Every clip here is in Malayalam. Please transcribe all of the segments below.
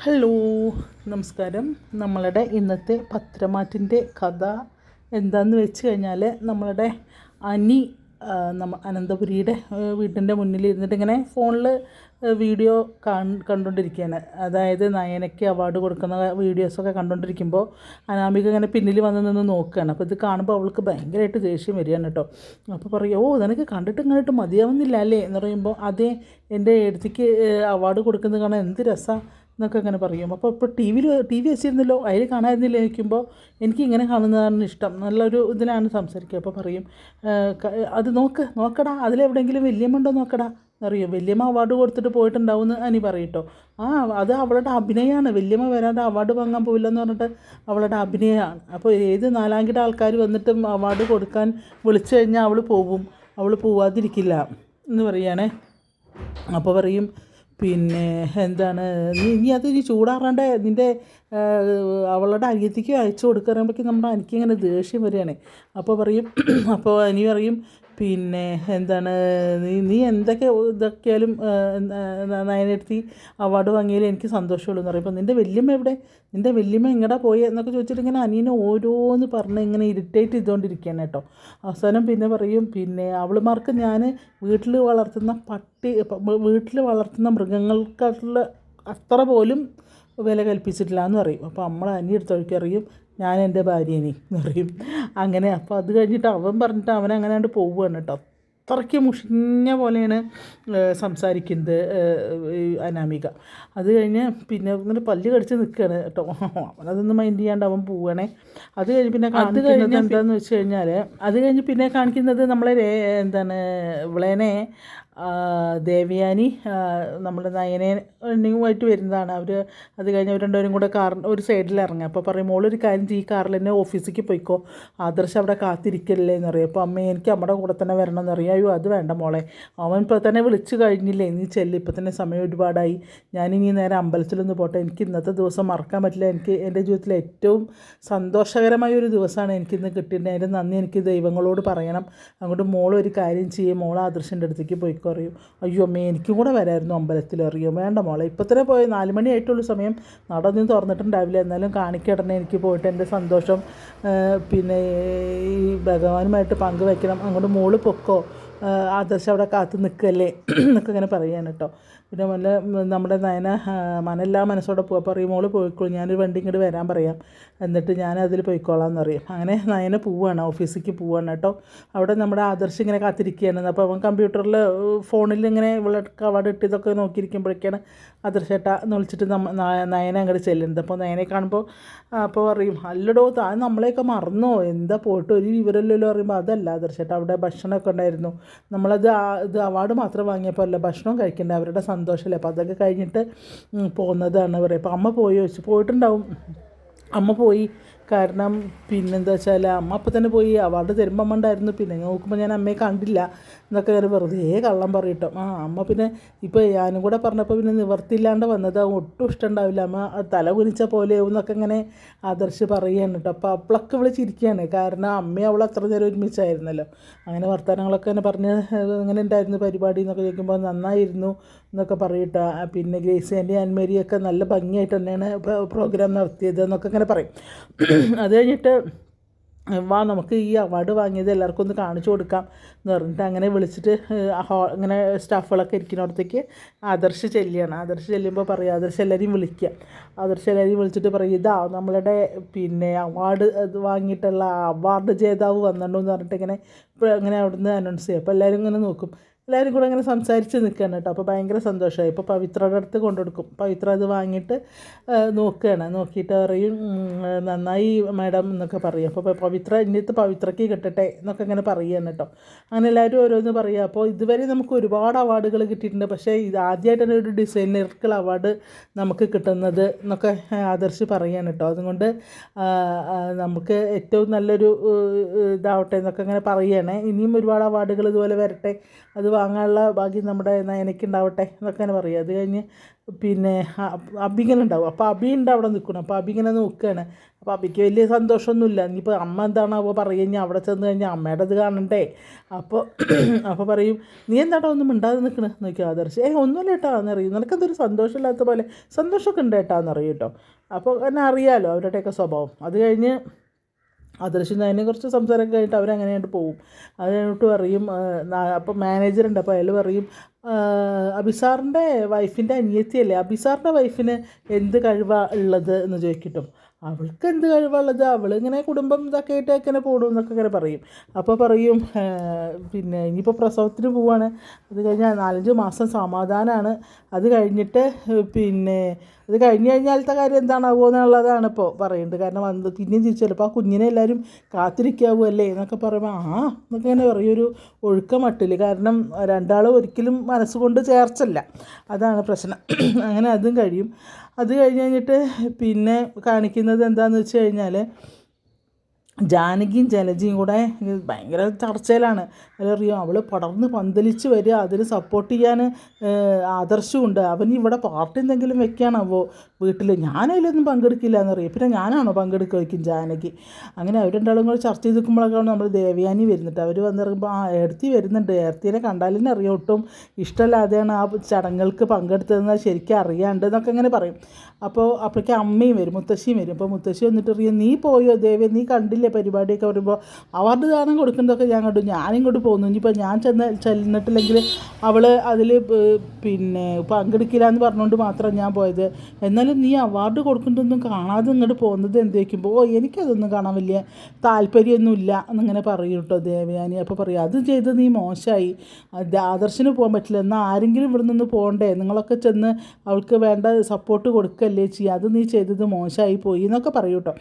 ഹലോ നമസ്കാരം. നമ്മളുടെ ഇന്നത്തെ പത്രമാറ്റിന്റെ കഥ എന്താന്ന് വെച്ച് കഴിഞ്ഞാൽ നമ്മളുടെ അനി നമ്മ അനന്തപുരിയുടെ വീട്ടിന്റെ മുന്നിൽ ഇരുന്നിട്ട് ഇങ്ങനെ ഫോണിൽ വീഡിയോ കണ്ടുകൊണ്ടിരിക്കുകയാണ് അതായത് നയനയ്ക്ക് അവാർഡ് കൊടുക്കുന്ന വീഡിയോസൊക്കെ കണ്ടുകൊണ്ടിരിക്കുമ്പോൾ അനാമിക ഇങ്ങനെ പിന്നിൽ വന്ന് നിന്ന് നോക്കുകയാണ് അപ്പോൾ ഇത് കാണുമ്പോൾ അവൾക്ക് ഭയങ്കരമായിട്ട് ദേഷ്യം വരികയാണ് കേട്ടോ. അപ്പോൾ പറയും ഓ നിനക്ക് കണ്ടിട്ട് ഇങ്ങോട്ട് മതിയാവുന്നില്ല അല്ലേ? എന്ന് പറയുമ്പോൾ അതേ എന്റെ എഴുത്തിക്ക് അവാർഡ് കൊടുക്കുന്നത് കാണാൻ എന്ത് രസമാണ് എന്നൊക്കെ അങ്ങനെ പറയും. അപ്പോൾ ഇപ്പോൾ ടി വിയിൽ ടി വി വെച്ചിരുന്നല്ലോ അതിൽ കാണാതിരുന്നില്ല ചോദിക്കുമ്പോൾ എനിക്ക് ഇങ്ങനെ കാണുന്നതാണ് ഇഷ്ടം. നല്ലൊരു ഇതിലാണ് സംസാരിക്കുക. അപ്പോൾ പറയും അത് നോക്ക് നോക്കടാ അതിലെവിടെയെങ്കിലും വല്യമ്മ ഉണ്ടോ നോക്കടാ. എന്നറിയോ. വല്യമ്മ അവാർഡ് കൊടുത്തിട്ട് പോയിട്ടുണ്ടാവും എന്ന് അനി പറയട്ടോ ആ അത് അവളുടെ അഭിനയമാണ് വല്യമ്മ വരാണ്ട് അവാർഡ് വാങ്ങാൻ പോവില്ലെന്ന് പറഞ്ഞിട്ട് അവളുടെ അഭിനയമാണ് അപ്പോൾ ഏത് നാലാംകിട ആൾക്കാർ വന്നിട്ടും അവാർഡ് കൊടുക്കാൻ വിളിച്ചു കഴിഞ്ഞാൽ അവൾ പോവും അവൾ പോവാതിരിക്കില്ല. എന്ന് പറയുകയാണേ അപ്പോൾ പറയും പിന്നെ എന്താണ് നീ നീ അത് നീ ചൂടാറാണ്ട് നിന്റെ അവളുടെ അനിയത്തിക്ക് അയച്ചു കൊടുക്കുമ്പോഴേക്കും നമ്മുടെ എനിക്കിങ്ങനെ ദേഷ്യം വരികയാണ്. അപ്പോൾ പറയും അപ്പോൾ അനി പറയും പിന്നെ എന്താണ് നീ നീ എന്തൊക്കെ ഇതൊക്കെയാലും നയനെടുത്തി അവാർഡ് വാങ്ങിയാലും എനിക്ക് സന്തോഷമുള്ളൂ എന്ന് പറയുമ്പോൾ നിന്റെ വല്യമ്മ എവിടെ? നിന്റെ വല്യമ്മ എങ്ങടാ പോയി എന്നൊക്കെ ചോദിച്ചിട്ട് ഇങ്ങനെ അനിയനെ ഓരോന്ന് പറഞ്ഞ് ഇങ്ങനെ ഇറിറ്റേറ്റ് ചെയ്തുകൊണ്ടിരിക്കുകയാണ് കേട്ടോ. അവസാനം പിന്നെ പറയും പിന്നെ അവളുമാർക്ക് ഞാൻ വീട്ടിൽ വളർത്തുന്ന പട്ടി വീട്ടിൽ വളർത്തുന്ന മൃഗങ്ങൾക്കുള്ള അത്ര പോലും വില കൽപ്പിച്ചിട്ടില്ല എന്ന് പറയും. അപ്പോൾ നമ്മൾ അനി ഞാൻ എന്റെ ഭാര്യനെ എന്ന് പറയും. അങ്ങനെ അപ്പോൾ അത് കഴിഞ്ഞിട്ട് അവൻ പറഞ്ഞിട്ട് അവൻ അങ്ങനെ കണ്ട് പോവുകയാണ് കേട്ടോ അത്രയ്ക്ക് മുഷിഞ്ഞ പോലെയാണ് സംസാരിക്കുന്നത് അനാമിക. അത് കഴിഞ്ഞ് പിന്നെ ഇങ്ങനെ പല്ല് കടിച്ച് നിൽക്കുകയാണ് കേട്ടോ അവനതൊന്നും മൈൻഡ് ചെയ്യാണ്ട് അവൻ പോവുകയാണേ അത് കഴിഞ്ഞ് പിന്നെ അത് കഴിഞ്ഞ് എന്താണെന്ന് വെച്ച് കഴിഞ്ഞാൽ അത് കഴിഞ്ഞ് പിന്നെ കാണിക്കുന്നത് നമ്മളെ എന്താണ് ഇവളേനെ ആ, ദേവയാനി നമ്മുടെ നയനയുമായിട്ട് വരുന്നതാണ്. അവർ അത് കഴിഞ്ഞ് അവർ രണ്ടുപേരും കൂടെ കാർ ഒരു സൈഡിൽ ഇറങ്ങുക. അപ്പോൾ പറയും മോളൊരു കാര്യം ചെയ്യും ഈ കാറിൽ തന്നെ ഓഫീസിലേക്ക് പോയിക്കോ. ആദർശ് അവിടെ കാത്തിരിക്കല്ലേ എന്ന് പറയും. അപ്പോൾ അമ്മ എനിക്ക് അമ്മയുടെ കൂടെ തന്നെ വരണം എന്ന് പറയും. അയ്യോ അത് വേണ്ട മോളെ. അവൻ ഇപ്പോൾ തന്നെ വിളിച്ചു കഴിഞ്ഞില്ലേ. നീ ചെല്ല്. ഇപ്പോൾ തന്നെ സമയം ഒരുപാടായി. ഞാനിനി നേരെ അമ്പലത്തിലൊന്ന് പോട്ടെ. എനിക്ക് ഇന്നത്തെ ദിവസം മറക്കാൻ പറ്റില്ല. എനിക്ക് എന്റെ ജീവിതത്തിൽ ഏറ്റവും സന്തോഷകരമായ ഒരു ദിവസമാണ് എനിക്കിന്ന് കിട്ടിയത് അതിന്റെ നന്ദി. എനിക്ക് ദൈവങ്ങളോട് പറയണം. അങ്ങോട്ട് മോൾ ഒരു കാര്യം ചെയ്യും. മോൾ ആദർശന്റെ അടുത്തേക്ക് പോയിക്കോ. അറിയും അയ്യോ അമ്മേ എനിക്കും കൂടെ വരായിരുന്നു അമ്പലത്തിൽ അറിയോ. വേണ്ട മോളെ ഇപ്പത്തന്നെ പോയി നാല് മണി ആയിട്ടുള്ള സമയം. നടന്നും തുറന്നിട്ടുണ്ടാവില്ല എന്നാലും കാണിക്കടനെ എനിക്ക് പോയിട്ട് എന്റെ സന്തോഷം പിന്നെ ഈ ഭഗവാനുമായിട്ട് പങ്കുവെക്കണം. അങ്ങോട്ട് മോൾ പൊക്കോ. ആദർശം അവിടെ കാത്തു നിൽക്കല്ലേ? എന്നൊക്കെ ഇങ്ങനെ പറയാണ് കേട്ടോ. പിന്നെ വല്ല നമ്മുടെ നയന മനല്ല മനസ്സോടെ പോകാൻ പറയും മോൾ പോയിക്കോളും ഞാനൊരു വണ്ടി ഇങ്ങോട്ട് വരാൻ പറയാം. എന്നിട്ട് ഞാൻ അതിൽ പോയിക്കോളാം എന്ന് പറയും. അങ്ങനെ നയന പോവാണ് ഓഫീസിലേക്ക് പോവാണ് കേട്ടോ. അവിടെ നമ്മുടെ ആദർശ് ഇങ്ങനെ കാത്തിരിക്കുകയാണ്. അപ്പോൾ അവൻ കമ്പ്യൂട്ടറിൽ ഫോണിൽ ഇങ്ങനെ ഇവിടെ കവാട് ഇട്ടിതൊക്കെ നോക്കിയിരിക്കുമ്പോഴേക്കാണ് ആദർശേട്ട എന്ന് വിളിച്ചിട്ട് നമ്മ നയന അങ്ങോട്ട് ചെല്ലുന്നത്. അപ്പോൾ നയനെ കാണുമ്പോൾ അപ്പോൾ പറയും അല്ലടോ താൻ നമ്മളെയൊക്കെ മറന്നോ? എന്താ പോയിട്ട്? ഒരു വിവരമല്ലല്ലോ പറയുമ്പോൾ അതല്ല ആദർശേട്ട അവിടെ ഭക്ഷണമൊക്കെ ഉണ്ടായിരുന്നു. നമ്മളത് ഇത് അവാർഡ് മാത്രം വാങ്ങിയപ്പോൾ അല്ല ഭക്ഷണം കഴിക്കണ്ടേ? അവരുടെ സന്തോഷമല്ലേ അപ്പോൾ അതൊക്കെ കഴിഞ്ഞിട്ട് പോകുന്നതാണ് പറയുക അപ്പോൾ അമ്മ പോയി ചോദിച്ചു പോയിട്ടുണ്ടാവും. അമ്മ പോയി കാരണം പിന്നെന്താ വെച്ചാൽ അമ്മ അപ്പം തന്നെ പോയി അവാർഡ് തരുമ്പോൾ അമ്മ ഉണ്ടായിരുന്നു. പിന്നെ നോക്കുമ്പോൾ ഞാൻ അമ്മയെ കണ്ടില്ല. എന്നൊക്കെ ഞാൻ വെറുതെ കള്ളം പറയട്ടോ. ആ അമ്മ പിന്നെ ഇപ്പോൾ ഞാനും കൂടെ പറഞ്ഞപ്പോൾ പിന്നെ നിവർത്തിയില്ലാണ്ട് വന്നത്. ഒട്ടും ഇഷ്ടമുണ്ടാവില്ല. അമ്മ തല കുനിച്ച പോലെയാവും എന്നൊക്കെ ഇങ്ങനെ ആദർശ് പറയുകയാണ് കേട്ടോ. അപ്പോൾ അപ്പോഴൊക്കെ ഇവൾ ചിരിക്കുകയാണ്. കാരണം അമ്മയും അവൾ അത്ര നേരം ഒരുമിച്ചായിരുന്നല്ലോ. അങ്ങനെ വർത്തമാനങ്ങളൊക്കെ തന്നെ പറഞ്ഞ് ഇങ്ങനെ ഉണ്ടായിരുന്നു പരിപാടി എന്നൊക്കെ ചോദിക്കുമ്പോൾ നന്നായിരുന്നു എന്നൊക്കെ പറയട്ടോ. പിന്നെ ഗ്രേസി ആന്റി ആൻമേരിയൊക്കെ നല്ല ഭംഗിയായിട്ട് തന്നെയാണ് പ്രോഗ്രാം നടത്തിയത് എന്നൊക്കെ ഇങ്ങനെ പറയും. അത് കഴിഞ്ഞിട്ട് വാ നമുക്ക് ഈ അവാർഡ് വാങ്ങിയത് എല്ലാവർക്കും ഒന്ന് കാണിച്ചു കൊടുക്കാം എന്ന് പറഞ്ഞിട്ട് അങ്ങനെ വിളിച്ചിട്ട് ഹോ ഇങ്ങനെ സ്റ്റാഫുകളൊക്കെ ഇരിക്കുന്നിടത്തേക്ക് ആദർശ് ചെല്ലുകയാണ് ആദർശ് ചെല്ലുമ്പോൾ പറയും ആദർശ് എല്ലാവരെയും വിളിക്കുക ആദർശ് എല്ലാവരെയും വിളിച്ചിട്ട് പറയും ഇതാ നമ്മളുടെ പിന്നെ അവാർഡ് അത് വാങ്ങിയിട്ടുള്ള അവാർഡ് ജേതാവ് വന്നിട്ടുണ്ടോ എന്ന് പറഞ്ഞിട്ട് ഇങ്ങനെ ഇങ്ങനെ അവിടുന്ന് അനൗൺസ് ചെയ്യും. അപ്പോൾ എല്ലാവരും ഇങ്ങനെ നോക്കും. എല്ലാവരും കൂടെ അങ്ങനെ സംസാരിച്ച് നിൽക്കുകയാണ് കേട്ടോ. അപ്പോൾ ഭയങ്കര സന്തോഷമായി. ഇപ്പോൾ പവിത്രയുടെ അടുത്ത് കൊണ്ടുകൊടുക്കും. പവിത്ര അത് വാങ്ങിയിട്ട് നോക്കുകയാണ്. നോക്കിയിട്ട് പറയും നന്നായി മാഡം എന്നൊക്കെ പറയും. അപ്പോൾ പവിത്ര ഇന്നത്തെ പവിത്രയ്ക്ക് കിട്ടട്ടെ എന്നൊക്കെ ഇങ്ങനെ പറയുകയാണ് കേട്ടോ. അങ്ങനെ എല്ലാവരും ഓരോന്ന് പറയുക. അപ്പോൾ ഇതുവരെ നമുക്ക് ഒരുപാട് അവാർഡുകൾ കിട്ടിയിട്ടുണ്ട്. പക്ഷേ ഇത് ആദ്യമായിട്ടാണ് ഒരു ഡിസൈനർക്കുള്ള അവാർഡ് നമുക്ക് കിട്ടുന്നത് എന്നൊക്കെ ആദർശ് പറയുകയാണ് കേട്ടോ. അതുകൊണ്ട് നമുക്ക് ഏറ്റവും നല്ലൊരു ഇതാവട്ടെ എന്നൊക്കെ ഇങ്ങനെ പറയുകയാണ്. ഇനിയും ഒരുപാട് അവാർഡുകൾ ഇതുപോലെ വരട്ടെ. അത് വാങ്ങാനുള്ള ഭാഗ്യം നമ്മുടെ നയനയ്ക്കുണ്ടാവട്ടെ തന്നെ പറയും. അത് കഴിഞ്ഞ് പിന്നെ അബിങ്ങനെ ഉണ്ടാവും അപ്പോൾ ഉണ്ട് അവിടെ നിൽക്കണം. അപ്പോൾ അബിങ്ങനെ നോക്കുകയാണ്. അപ്പോൾ അബിക്ക് വലിയ സന്തോഷമൊന്നുമില്ല. ഇനിയിപ്പോൾ അമ്മ എന്താണാവോ പറയുക. അവിടെ ചെന്ന് കഴിഞ്ഞാൽ അമ്മയുടെ ഇത് കാണണ്ടേ? അപ്പോൾ അപ്പോൾ പറയും നീ എന്താട്ടോ ഒന്നും മിണ്ടാതെ നിൽക്കണേ? നോക്കിയാൽ ആദർശ്. ഏ ഒന്നുമില്ല ഏട്ടാ എന്നറിയും. നിനക്കെന്തൊരു സന്തോഷമില്ലാത്ത പോലെ? സന്തോഷമൊക്കെ ഉണ്ട് ഏട്ടാ എന്നറിയും കേട്ടോ. അപ്പോൾ എന്നെ അറിയാമല്ലോ അവരുടെയൊക്കെ സ്വഭാവം. അത് കഴിഞ്ഞ് ആദർശം അതിനെ കുറിച്ച് സംസാരമൊക്കെ കഴിഞ്ഞിട്ട് അവരങ്ങനെയായിട്ട് പോവും. അതിനോട്ട് പറയും അപ്പം മാനേജറുണ്ട്. അപ്പോൾ അയാൾ പറയും അബിസാറിന്റെ വൈഫിന്റെ അനിയത്തിയല്ലേ? അബിസാറിന്റെ വൈഫിന് എന്ത് കഴിവാണ് ഉള്ളത് എന്ന് ചോദിക്കട്ടും. അവൾക്ക് എന്ത് കഴിവുള്ളത് അവൾ ഇങ്ങനെ കുടുംബം ഇതൊക്കെ ആയിട്ട് ഇങ്ങനെ പോടും എന്നൊക്കെ ഇങ്ങനെ പറയും. അപ്പോൾ പറയും പിന്നെ ഇനിയിപ്പോൾ പ്രസവത്തിന് പോവാണ്. അത് കഴിഞ്ഞാൽ നാലഞ്ച് മാസം സമാധാനമാണ് അത് കഴിഞ്ഞിട്ട് പിന്നെ അത് കഴിഞ്ഞ് കഴിഞ്ഞാലത്തെ കാര്യം എന്താണാവോ എന്നുള്ളതാണ് ഇപ്പോൾ പറയുന്നത് കാരണം വന്ന് പിന്നെയും തിരിച്ചു ചിലപ്പോൾ ആ കുഞ്ഞിനെ എല്ലാവരും കാത്തിരിക്കാവുമല്ലേ എന്നൊക്കെ പറയുമ്പോൾ ആ എന്നൊക്കെ ഇങ്ങനെ പറയും ഒരു ഒഴുക്കമട്ടിൽ കാരണം രണ്ടാളും ഒരിക്കലും മനസ്സുകൊണ്ട് ചേർച്ചല്ല. അതാണ് പ്രശ്നം. അങ്ങനെ അതും കഴിയും. അത് കഴിഞ്ഞ് കഴിഞ്ഞിട്ട് പിന്നെ കാണിക്കുന്നത് എന്താണെന്ന് വെച്ച് കഴിഞ്ഞാൽ ജാനകിയും ജലജിയും കൂടെ ഭയങ്കര ചർച്ചയിലാണ്. അവരറിയോ അവൾ പടർന്ന് പന്തലിച്ച് വരിക അതിന് സപ്പോർട്ട് ചെയ്യാൻ ആദർശമുണ്ട്. അവൻ ഇവിടെ പാർട്ടി എന്തെങ്കിലും വെക്കാനാവോ? വീട്ടിൽ ഞാനതിലൊന്നും പങ്കെടുക്കില്ല എന്നറിയാം പിന്നെ ഞാനാണോ പങ്കെടുക്കുക ജാനകി? അങ്ങനെ അവർ രണ്ടാളും കൂടെ ചർച്ച ചെയ്ത് നിൽക്കുമ്പോഴൊക്കെയാണ് നമ്മൾ ദേവയാനി വരുന്നുണ്ട് അവർ വന്നിറങ്ങുമ്പോൾ ആ ഏർത്തി വരുന്നുണ്ട്. ഏർത്തിനെ കണ്ടാലിനെ അറിയാം ഒട്ടും ഇഷ്ടമല്ലാതെയാണ് ആ ചടങ്ങുകൾക്ക് പങ്കെടുത്തതെന്ന് ശരിക്കും അറിയാണ്ട് എന്നൊക്കെ അങ്ങനെ പറയും. അപ്പോൾ അപ്പോഴേക്കും അമ്മയും വരും മുത്തശ്ശിയും വരും. അപ്പോൾ മുത്തശ്ശി വന്നിട്ട് അറിയാം നീ പോയോ? ദേവി നീ കണ്ടില്ലേ? പരിപാടിയൊക്കെ വരുമ്പോൾ അവാർഡ് ദാനം കൊടുക്കുന്നതൊക്കെ ഞാൻ കണ്ടു. ഞാനും കൊണ്ട് പോകുന്നു ഇനിയിപ്പോൾ ഞാൻ ചെന്ന ചെന്നിട്ടില്ലെങ്കിൽ അവൾ അതിൽ പിന്നെ പങ്കെടുക്കില്ല എന്ന് പറഞ്ഞുകൊണ്ട് മാത്രം ഞാൻ പോയത്. എന്നാലും നീ അവാർഡ് കൊടുക്കുന്നതൊന്നും കാണാതെ ഇങ്ങോട്ട് പോകുന്നത് എന്ത് വയ്ക്കുമ്പോൾ ഓ എനിക്കതൊന്നും കാണാൻ വലിയ താല്പര്യമൊന്നുമില്ല എന്നിങ്ങനെ പറയും കേട്ടോ ദേവയാനി. അപ്പോൾ പറയും അത് ചെയ്ത് നീ മോശമായി ആദർശന് പോകാൻ പറ്റില്ല. എന്നാൽ ആരെങ്കിലും ഇവിടെ നിന്ന് പോകണ്ടേ നിങ്ങളൊക്കെ ചെന്ന് അവൾക്ക് വേണ്ട സപ്പോർട്ട് കൊടുക്കല്ലേ ചെയ്യുക അത് നീ ചെയ്തത് മോശമായി പോയി എന്നൊക്കെ പറയും കേട്ടോ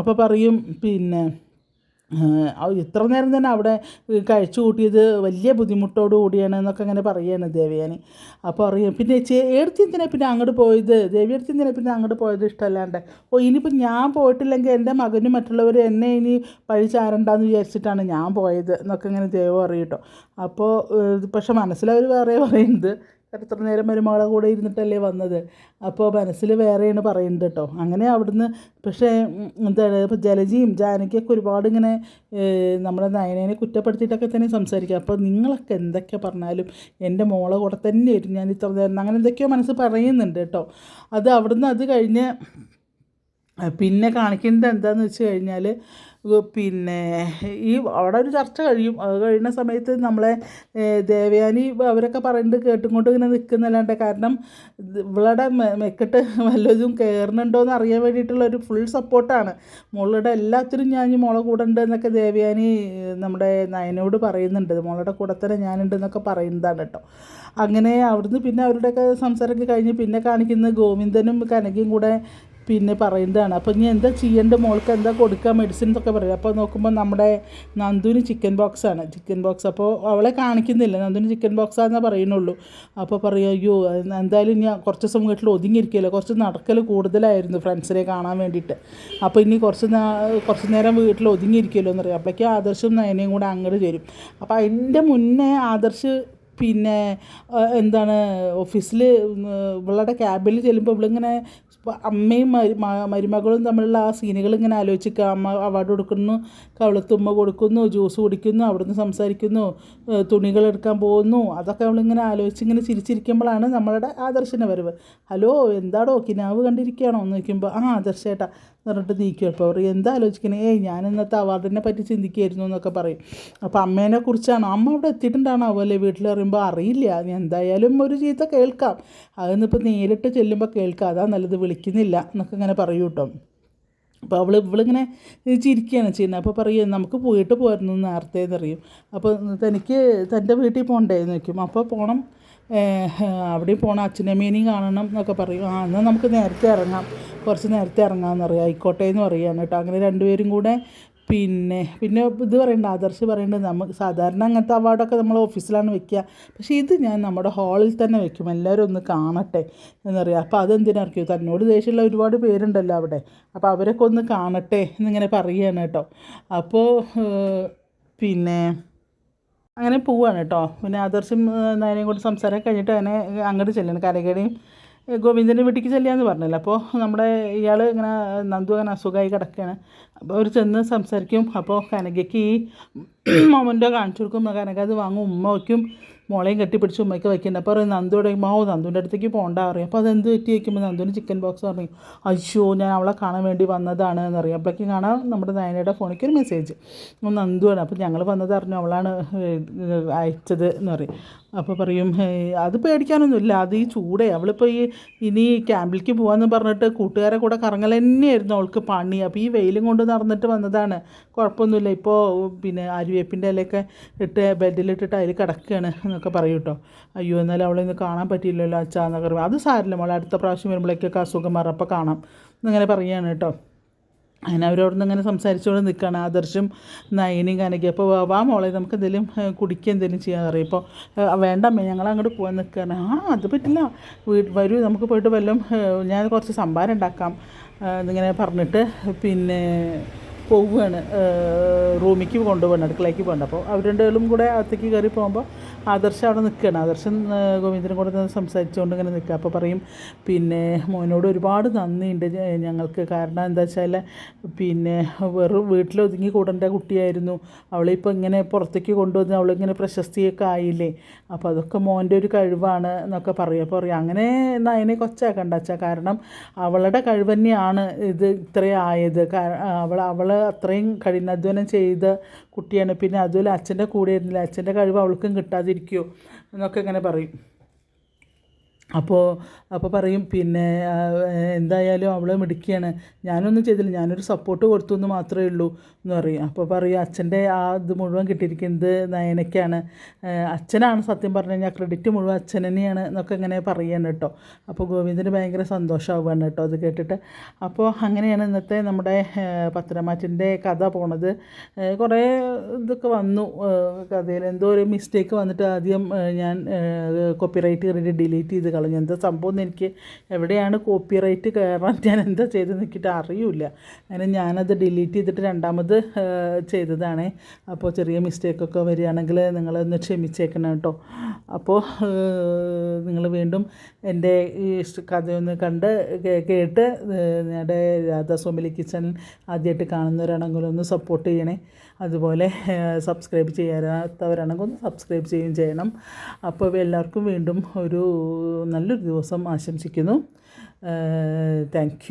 അപ്പോൾ പറയും പിന്നെ ഇത്ര നേരം തന്നെ അവിടെ കഴിച്ചു കൂട്ടിയത് വലിയ ബുദ്ധിമുട്ടോടു കൂടിയാണ് എന്നൊക്കെ അങ്ങനെ പറയുകയാണ് ദേവയാനി. അപ്പോൾ അറിയാം. പിന്നെ ഏടത്തി പിന്നെ അങ്ങോട്ട് പോയത്? ദേവിയെടുത്തി എന്തിനാ പിന്നെ അങ്ങോട്ട് പോയത് ഇഷ്ടമല്ലാണ്ട്? ഓ ഇനിയിപ്പോൾ ഞാൻ പോയിട്ടില്ലെങ്കിൽ എന്റെ മകനും മറ്റുള്ളവർ എന്നെ ഇനി പഴി ചാരണ്ടെന്ന് വിചാരിച്ചിട്ടാണ് ഞാൻ പോയത് എന്നൊക്കെ ഇങ്ങനെ ദേവം അറിയട്ടോ അപ്പോൾ പക്ഷെ മനസ്സിലവർ വേറെ പറയുന്നത്. എത്ര നേരം മരുമകളെ കൂടെ ഇരുന്നിട്ടല്ലേ വന്നത്. അപ്പോൾ മനസ്സിൽ വേറെയാണ് പറയുന്നത് കേട്ടോ. അങ്ങനെ അവിടുന്ന് പക്ഷേ എന്താണ് ഇപ്പോൾ ജലജിയും ജാനകിയൊക്കെ ഒരുപാട് ഇങ്ങനെ നമ്മുടെ നയനേനെ കുറ്റപ്പെടുത്തിയിട്ടൊക്കെ തന്നെ സംസാരിക്കുക അപ്പോൾ നിങ്ങളൊക്കെ എന്തൊക്കെ പറഞ്ഞാലും എന്റെ മോളെ കൂടെ തന്നെയായിരുന്നു ഞാൻ ഇത്ര നേരം അങ്ങനെ എന്തൊക്കെയോ മനസ്സ് പറയുന്നുണ്ട് കേട്ടോ. അത് അവിടുന്ന് അത് കഴിഞ്ഞ് പിന്നെ കാണിക്കുന്നത് എന്താണെന്ന് വെച്ച് കഴിഞ്ഞാൽ പിന്നെ ഈ അവിടെ ഒരു ചർച്ച കഴിയും. അത് കഴിയുന്ന സമയത്ത് നമ്മളെ ദേവയാനി അവരൊക്കെ പറയുന്നത് കേട്ടുകൊണ്ട് ഇങ്ങനെ നിൽക്കുന്നല്ലാണ്ട് കാരണം ഇവളുടെ മെക്കിട്ട് വല്ലതും കയറുന്നുണ്ടോ എന്ന് അറിയാൻ വേണ്ടിയിട്ടുള്ള ഒരു ഫുൾ സപ്പോർട്ടാണ് മോളുടെ എല്ലാത്തിനും ഞാൻ മോളെ കൂടെ ഉണ്ട് എന്നൊക്കെ ദേവയാനി നമ്മുടെ നയനോട് പറയുന്നുണ്ട്. മോളുടെ കൂടെ തന്നെ ഞാനുണ്ട് എന്നൊക്കെ പറയുന്നതാണ് കേട്ടോ. അങ്ങനെ അവിടുന്ന് പിന്നെ അവരുടെയൊക്കെ സംസാരമൊക്കെ കഴിഞ്ഞ് പിന്നെ കാണിക്കുന്ന ഗോവിന്ദനും കനകയും കൂടെ പിന്നെ പറയുന്നതാണ്. അപ്പോൾ ഇനി എന്താ ചെയ്യേണ്ട മോൾക്ക് എന്താ കൊടുക്കുക? മെഡിസിൻ എന്നൊക്കെ പറയും. അപ്പോൾ നോക്കുമ്പോൾ നമ്മുടെ നന്ദുവിന് ചിക്കൻ ബോക്സ് ആണ്. ചിക്കൻ ബോക്സ് അപ്പോൾ അവളെ കാണിക്കുന്നില്ല. നന്ദുവിന് ചിക്കൻ ബോക്സ് ആണെന്നേ പറയുന്നുള്ളൂ. അപ്പോൾ പറയും അയ്യോ എന്തായാലും ഇനി കുറച്ച് ദിവസം വീട്ടിൽ ഒതുങ്ങിയിരിക്കില്ല കുറച്ച് നടക്കൽ കൂടുതലായിരുന്നു ഫ്രണ്ട്സിനെ കാണാൻ വേണ്ടിയിട്ട്. അപ്പോൾ ഇനി കുറച്ച് കുറച്ച് നേരം വീട്ടിൽ ഒതുങ്ങിയിരിക്കുമല്ലോ എന്ന് പറയും. അപ്പോഴേക്കും ആദർശം നയനയും കൂടെ അങ്ങോട്ട് ചേരും. അപ്പോൾ അതിന്റെ മുന്നേ ആദർശ് പിന്നെ എന്താണ് ഓഫീസിൽ ഇവളുടെ ക്യാബിൽ ചെല്ലുമ്പോൾ ഇവളിങ്ങനെ അമ്മയും മരുമകളും തമ്മിലുള്ള ആ സീനുകൾ ഇങ്ങനെ ആലോചിക്കുക. അമ്മ അവാർഡ് കൊടുക്കുന്നു കവളത്തുമ്മ കൊടുക്കുന്നു ജ്യൂസ് കുടിക്കുന്നു അവിടുന്ന് സംസാരിക്കുന്നു തുണികൾ എടുക്കാൻ പോകുന്നു. അതൊക്കെ അവളിങ്ങനെ ആലോചിച്ച് ഇങ്ങനെ ചിരിച്ചിരിക്കുമ്പോഴാണ് നമ്മളുടെ ആദർശന വരവ്. ഹലോ എന്താടോ കിനാവ് കണ്ടിരിക്കുകയാണോ എന്ന് ചോദിക്കുമ്പോൾ ആ ആദർശേട്ടാ പറഞ്ഞിട്ട് നീക്കും അപ്പോൾ അവർ എന്താ ആലോചിക്കണേ? ഏയ് ഞാൻ ഇന്നത്തെ അവാർഡിനെ പറ്റി ചിന്തിക്കുകയായിരുന്നു എന്നൊക്കെ പറയും. അപ്പോൾ അമ്മേനെ കുറിച്ചാണോ? അമ്മ അവിടെ എത്തിയിട്ടുണ്ടാണോ അല്ലേ വീട്ടിൽ പറയുമ്പോൾ അറിയില്ല. എന്തായാലും ഒരു ചീത്ത കേൾക്കാം. അതൊന്നിപ്പോൾ നേരിട്ട് ചെല്ലുമ്പോൾ കേൾക്കാം. അതാ നല്ലത്. വിളിക്കുന്നില്ല എന്നൊക്കെ ഇങ്ങനെ പറയൂ കേട്ടോ. അപ്പോൾ അവൾ ഇവളിങ്ങനെ ചിരിക്കുകയാണ് ചെയ്യുന്നത്. അപ്പോൾ പറയും നമുക്ക് പോയിട്ട് പോയിരുന്നു നേരത്തെ എന്നറിയും അപ്പോൾ തനിക്ക് തന്റെ വീട്ടിൽ പോകണ്ടേ എന്ന് വയ്ക്കും അപ്പോൾ പോകണം അവിടെയും പോകണം അച്ഛനമ്മേനെയും കാണണം എന്നൊക്കെ പറയും. ആ എന്നാൽ നമുക്ക് നേരത്തെ ഇറങ്ങാം. കുറച്ച് നേരത്തെ ഇറങ്ങാമെന്ന് പറയാം. ആയിക്കോട്ടെ എന്ന് പറയുകയാണ് കേട്ടോ. അങ്ങനെ രണ്ടുപേരും കൂടെ പിന്നെ പിന്നെ ഇത് പറയേണ്ട ആദർശ് പറയേണ്ടത് നമുക്ക് സാധാരണ അങ്ങനത്തെ അവാർഡൊക്കെ നമ്മൾ ഓഫീസിലാണ് വെക്കുക. പക്ഷേ ഇത് ഞാൻ നമ്മുടെ ഹാളിൽ തന്നെ വെക്കും. എല്ലാവരും ഒന്ന് കാണട്ടെ എന്നറിയാം അപ്പോൾ അതെന്തിനറിയോ തന്നോട് ദേഷ്യമുള്ള ഒരുപാട് പേരുണ്ടല്ലോ അവിടെ. അപ്പോൾ അവരൊക്കെ ഒന്ന് കാണട്ടെ എന്നിങ്ങനെ പറയുകയാണ് കേട്ടോ. അപ്പോൾ പിന്നെ അങ്ങനെ പോവുകയാണ് കേട്ടോ പിന്നെ ആദർശം നേരെയും കൂടി സംസാരം കഴിഞ്ഞിട്ട് അങ്ങനെ അങ്ങോട്ട് ചെല്ലണം. കരകടയും ഗോവിന്ദന്റെ വീട്ടിലേക്ക് ചെല്ലുകയെന്ന് പറഞ്ഞല്ലോ? അപ്പോൾ നമ്മുടെ ഇയാൾ ഇങ്ങനെ നന്ദു അങ്ങനെ അസുഖമായി കിടക്കുകയാണ്. അപ്പോൾ അവർ ചെന്ന് സംസാരിക്കും. അപ്പോൾ കനകയ്ക്ക് ഈ മോമന്റെ കാണിച്ചു കൊടുക്കും. കനക അത് വാങ്ങും. ഉമ്മ വയ്ക്കും. മോളെയും കെട്ടിപ്പിടിച്ച് ഉമ്മയ്ക്ക് വയ്ക്കുന്നുണ്ട്. അപ്പോൾ പറയും നന്ദു പറയുമ്പോൾ ഓ നന്ദുവിന്റെ അടുത്തേക്ക് പോകണ്ട പറയും. അപ്പോൾ അതെന്ത് പറ്റി വയ്ക്കുമ്പോൾ നന്ദുവിന് ചിക്കൻ ബോക്സ് പറയും അയ്യോ ഞാൻ അവളെ കാണാൻ വേണ്ടി വന്നതാണ് എന്ന് പറയും അപ്പോഴേക്കും കാണാം നമ്മുടെ നയനയുടെ ഫോണിലേക്ക് ഒരു മെസ്സേജ് നന്ദുവാണ്. അപ്പോൾ ഞങ്ങൾ വന്നത് അറിഞ്ഞു. അവളാണ് അയച്ചത് എന്ന് പറയും. അപ്പോൾ പറയും അത് പേടിക്കാനൊന്നുമില്ല. അത് ഈ ചൂടേ. അവളിപ്പോൾ ഈ ഇനി ക്യാമ്പിലേക്ക് പോകാമെന്ന് പറഞ്ഞിട്ട് കൂട്ടുകാരെ കൂടെ കറങ്ങൽ തന്നെയായിരുന്നു അവൾക്ക് പണി. അപ്പോൾ ഈ വെയിലും കൊണ്ട് നടന്നിട്ട് വന്നതാണ്. കുഴപ്പമൊന്നുമില്ല. ഇപ്പോൾ പിന്നെ ആര്യവേപ്പിന്റെ ഇലയൊക്കെ ഇട്ട് ബെഡിലിട്ടിട്ട് അതിൽ കിടക്കുകയാണ് എന്നൊക്കെ പറയും കേട്ടോ. അയ്യോ എന്നാലും അവളെ ഇന്ന് കാണാൻ പറ്റിയില്ലല്ലോ അച്ഛാ എന്നൊക്കെ പറയും അത് സാരില്ല മോളെ അടുത്ത പ്രാവശ്യം വരുമ്പോഴേക്കൊക്കെ അസുഖം മാറും. അപ്പോൾ കാണാം. എന്നിങ്ങനെ പറയുകയാണ് കേട്ടോ. അങ്ങനെ അവരോടൊന്ന് ഇങ്ങനെ സംസാരിച്ചുകൊണ്ട് നിൽക്കുകയാണ്. ആദർശം നയനിയും കനകയും. അപ്പോൾ വാ മോളെ നമുക്ക് എന്തെങ്കിലും കുടിക്കുക എന്തെങ്കിലും ചെയ്യാൻ അറിയാം ഇപ്പോൾ വേണ്ടമ്മേ ഞങ്ങൾ അങ്ങോട്ട് പോകാൻ നിൽക്കുകയാണ്. ആ അത് പറ്റില്ല. വീട് വരൂ നമുക്ക് പോയിട്ട് വല്ലതും ഞാൻ കുറച്ച് സംഭാരം ഉണ്ടാക്കാം എന്നിങ്ങനെ പറഞ്ഞിട്ട്. പിന്നെ പോവുകയാണ്. റൂമിലേക്ക് കൊണ്ടുപോകണം അടുക്കളയ്ക്ക് പോകണം അപ്പോൾ അവർ രണ്ടുപേരും കൂടെ അകത്തേക്ക് കയറി പോകുമ്പോൾ ആദർശം അവിടെ നിൽക്കുകയാണ്. ആദർശം ഗോവിന്ദനും കൂടെ സംസാരിച്ചുകൊണ്ട് ഇങ്ങനെ നിൽക്കുക. അപ്പോൾ പറയും പിന്നെ മോനോട് ഒരുപാട് നന്ദിയുണ്ട് ഞങ്ങൾക്ക്. കാരണം എന്താ വെച്ചാൽ പിന്നെ വെറും വീട്ടിൽ ഒതുങ്ങി കൂടേണ്ട കുട്ടിയായിരുന്നു. അവളിപ്പോൾ ഇങ്ങനെ പുറത്തേക്ക് കൊണ്ടുവന്ന് അവളിങ്ങനെ പ്രശസ്തിയൊക്കെ ആയില്ലേ. അപ്പോൾ അതൊക്കെ മോന്റെ ഒരു കഴിവാണ് എന്നൊക്കെ പറയും. അപ്പോൾ പറയും അങ്ങനെ നയനെ കൊച്ചാക്കണ്ട കാരണം അവളുടെ കഴിവ് തന്നെയാണ് ഇത് ഇത്രയും ആയത്. കാ- അവൾ അവൾ അത്രയും കഠിനാധ്വാനം ചെയ്ത കുട്ടിയാണ്. പിന്നെ അതുപോലെ അച്ഛന്റെ കൂടെ ഇരുന്നില്ല അച്ഛന്റെ കഴിവ് അവൾക്കും കിട്ടാതിരിക്കുമോ എന്നൊക്കെ ഇങ്ങനെ പറയും. അപ്പോൾ അപ്പോൾ പറയും പിന്നെ എന്തായാലും അവൾ മിടുക്കിയാണ്. ഞാനൊന്നും ചെയ്തില്ല. ഞാനൊരു സപ്പോർട്ട് കൊടുത്തു എന്ന് മാത്രമേ ഉള്ളൂ. എന്ന് പറയും. അപ്പോൾ പറയും അച്ഛന്റെ ആ ഇത് മുഴുവൻ കിട്ടിയിരിക്കുന്നത് നയനയ്ക്കാണ്. അച്ഛനാണ് സത്യം പറഞ്ഞു കഴിഞ്ഞാൽ ക്രെഡിറ്റ് മുഴുവൻ അച്ഛൻ എന്നൊക്കെ ഇങ്ങനെ പറയുകയാണ് കേട്ടോ. അപ്പോൾ ഗോവിന്ദന് ഭയങ്കര സന്തോഷമാവുകയാണ് കേട്ടോ അത് കേട്ടിട്ട്. അപ്പോൾ അങ്ങനെയാണ് ഇന്നത്തെ നമ്മുടെ പത്രമാറ്റിന്റെ കഥ പോണത്. കുറേ ഇതൊക്കെ വന്നു. കഥയിൽ എന്തോ ഒരു മിസ്റ്റേക്ക് വന്നിട്ട് ആദ്യം ഞാൻ കോപ്പിറൈറ്റ് കയറിയിട്ട് ഡിലീറ്റ് ചെയ്ത് കളഞ്ഞു എന്താ സംഭവം എനിക്ക് എവിടെയാണ് കോപ്പി റൈറ്റ് കയറാൻ ഞാൻ എന്താ ചെയ്ത് നിൽക്കിയിട്ട് അറിയില്ല. അങ്ങനെ ഞാനത് ഡിലീറ്റ് ചെയ്തിട്ട് രണ്ടാമത് ചെയ്തതാണ്. അപ്പോൾ ചെറിയ മിസ്റ്റേക്കൊക്കെ വരികയാണെങ്കിൽ നിങ്ങളൊന്ന് ക്ഷമിച്ചേക്കണം കേട്ടോ. അപ്പോൾ നിങ്ങൾ വീണ്ടും എന്റെ ഈ കഥയൊന്ന് കണ്ട് കേട്ട് ഞങ്ങളുടെ രാധാസ്വാമിലി കിച്ചൺ ആദ്യമായിട്ട് കാണുന്നവരാണെങ്കിൽ ഒന്ന് സപ്പോർട്ട് ചെയ്യണേ. അതുപോലെ സബ്സ്ക്രൈബ് ചെയ്യാത്തവരാണെങ്കിൽ ഒന്ന് സബ്സ്ക്രൈബ് ചെയ്യുകയും ചെയ്യണം. അപ്പോൾ എല്ലാവർക്കും വീണ്ടും ഒരു നല്ലൊരു ദിവസം ആശംസിക്കുന്നു. താങ്ക്